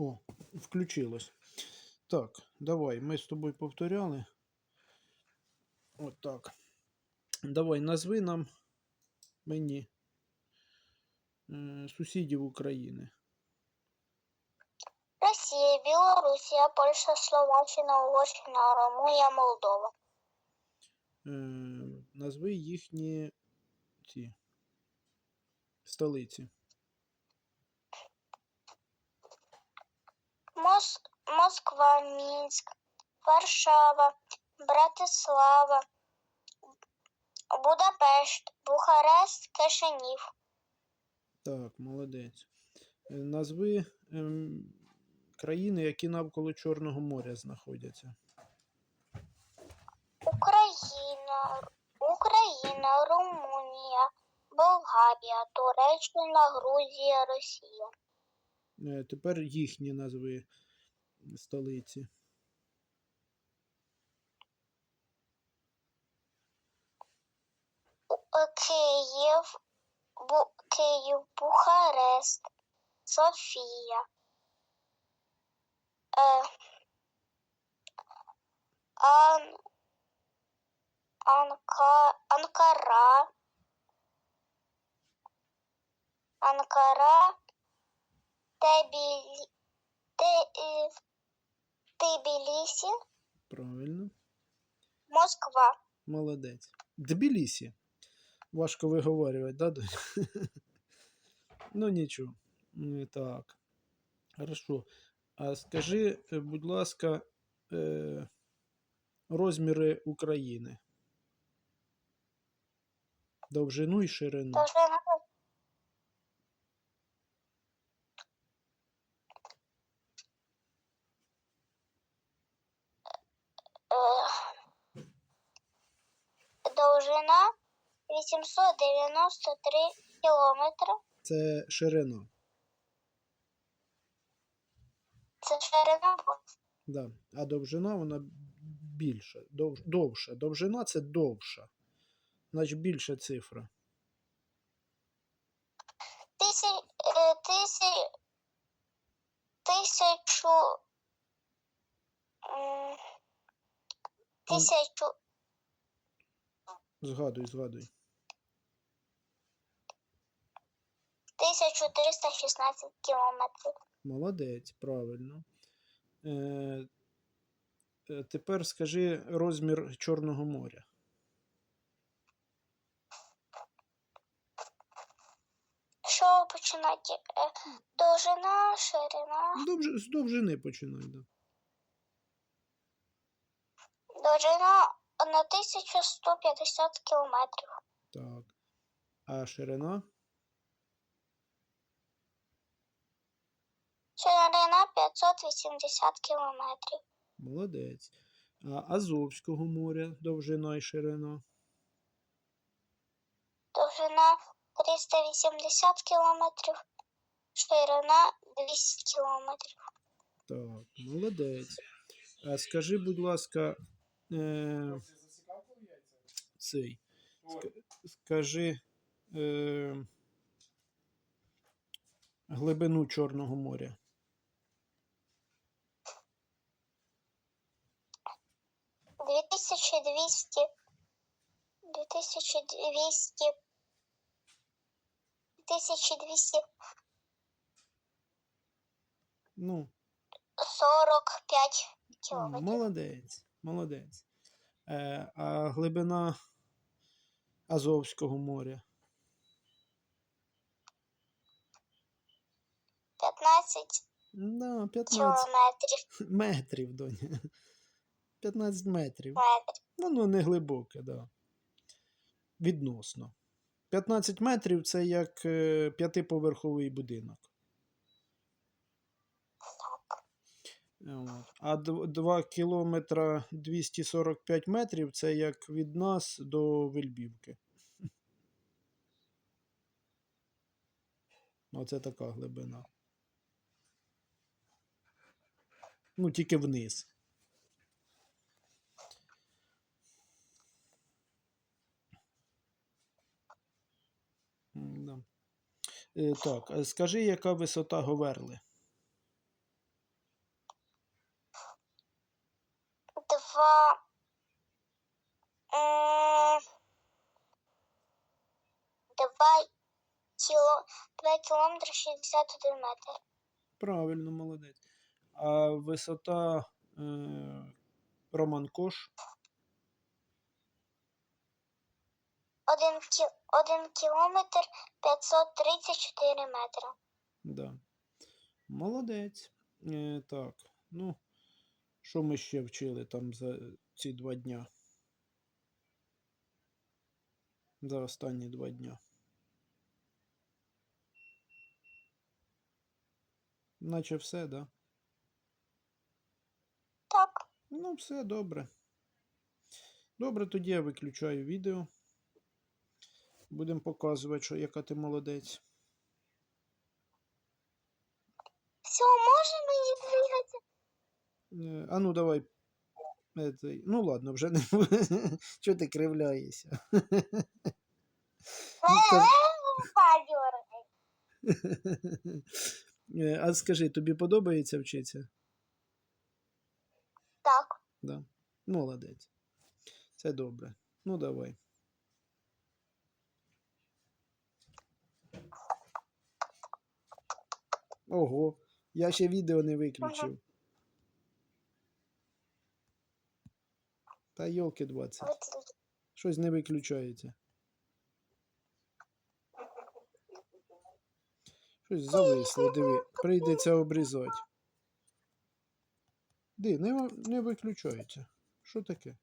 О, включилось. Так, давай, ми з тобою повторяли. От так. Давай, назви нам мені е, сусідів України. Росія, Білорусія, Польща, Словаччина, Угорщина, Румунія, Молдова. Е, назви їхні ці столиці. Москва, Мінськ, Варшава, Братислава, Будапешт, Бухарест, Кишинів. Так, молодець. Е, Назви ем, країни, які навколо Чорного моря знаходяться. Україна, Україна, Румунія, Болгарія, Туреччина, Грузія, Росія. Е, Тепер їхні назви столиці. Київ, Бу... Київ, Бухарест, Софія. Е... Ан... Анка... Анкара. Анкара. Тебілі... Те... Тбілісі. Правильно. Москва. Молодець. Тбілісі. Важко виговорювати, да? Донь? ну нічого. Е, Так. Хорошо. А скажи, е, будь ласка, е, розміри України. Довжину і ширину. Довжина Е, Довжина 893 кілометри. Це ширина. Це ширина. Да. А довжина вона більша. Дов, довша. Довжина це довша. Значить більша цифра. Тисяч, е, тисяч, тисячу, тисячу, Згадуй, згадуй. 1316 кілометрів. Молодець, правильно. Е, е, тепер скажи розмір Чорного моря. Що починати? Е, Довжина, ширина. Довж, з довжини починай. Да. Довжина на 1150 кілометрів. Так. А ширина? Ширина 580 кілометрів. Молодець. А Азовського моря довжина і ширина. Довжина 380 кілометрів. Ширина 200 кілометрів. Так, молодець. А скажи, будь ласка, е, цей. Скажи е, глибину Чорного моря. 2200 2200 2245 Ну, а, кілометрів. молодець, молодець. Е, а глибина Азовського моря. 15 Да, 15 кілометрів. метрів, доня. 15 метрів. Метрів. Воно не глибоке, да. Відносно. 15 метрів це як е, п'ятиповерховий будинок. А 2 кілометра 245 метрів це як від нас до Вельбівки. Оце така глибина. Ну, тільки вниз. Е, Так, скажи, яка висота Говерли? Два. м, Два кіло, два кілометри 61 метр. Правильно, молодець. А висота е, Роман Кош? Один, кі, один кілометр 534 метри. Да. Молодець. Е, так, ну, що ми ще вчили там за ці два дня? За останні два дня. Наче все, да? Так, Ну, все добре. Добре, тоді я виключаю відео. Будемо показувати, що яка ти молодець. все, може мені А ну давай. Ну ладно, вже не Чого ти кривляєшся? А скажи, тобі подобається вчитися? Так, Да. Молодець. Це добре. Ну давай. Ого, я ще відео не виключив. Та йолки 20. Щось не виключається. Щось зависло, диви. Прийдеться обрізати. Ди, не, не виключається. Що таке?